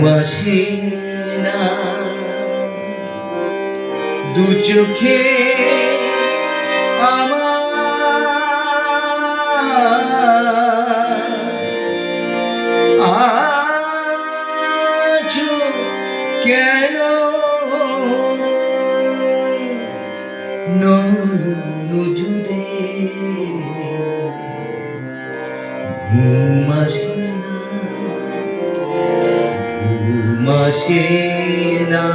ঘুম না দু চোখে আমার আছো কেন? নজুরে আসে না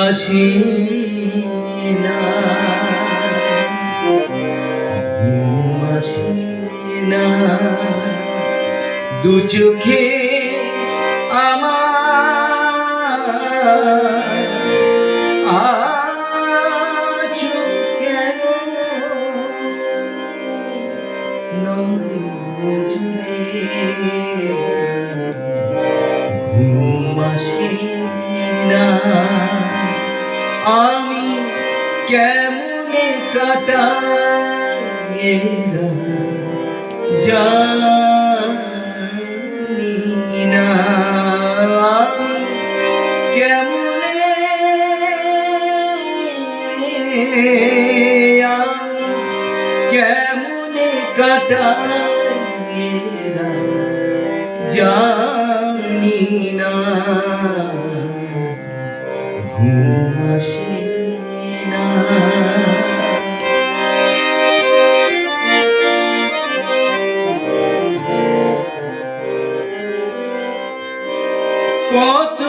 আসে দু চোখে আমি কেমনে কাটাই জানি না। আমি কেমনে কেমনে জানি না। ঘুম কত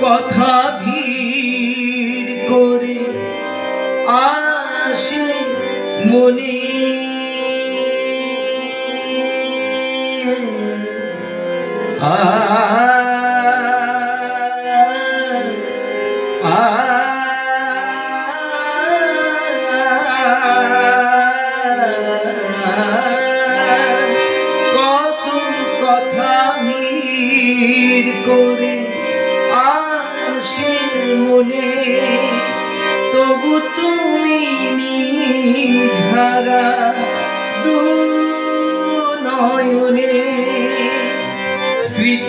কথা ভিড় করে আসে মনে করে আসে মনে তবু তুমি নিঝারা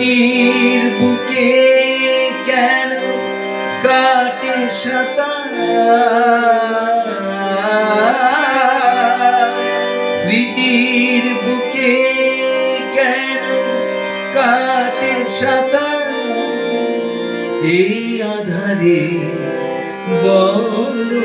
স্মৃতির বুকে কেন কাটে সাঁতার? স্মৃতির বুকে কেন কাটে সাঁতার? এই আধারে বলো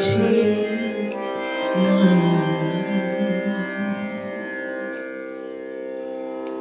ঘুম না।